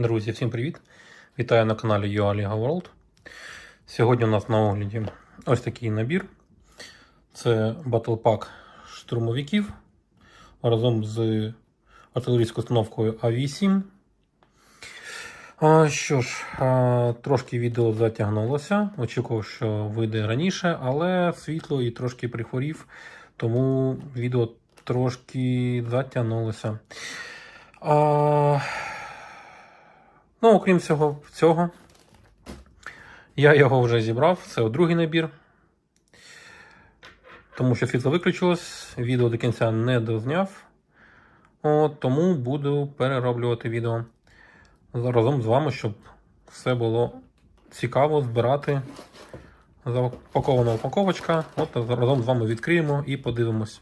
Друзі, всім привіт! Вітаю на каналі UA World. Сьогодні у нас на огляді ось такий набір. Це Pack штурмовиків разом з артилерійською установкою А8. А, що ж, трошки відео затягнулося. Очікував, що вийде раніше, але світло і трошки прихворів, тому відео трошки затягнулося. Ну, окрім всього цього, я його вже зібрав. Це другий набір. Тому що світло виключилось, відео до кінця не дозняв. От, тому буду перероблювати відео разом з вами, щоб все було цікаво збирати. Запакована упаковочка. От разом з вами відкриємо і подивимось.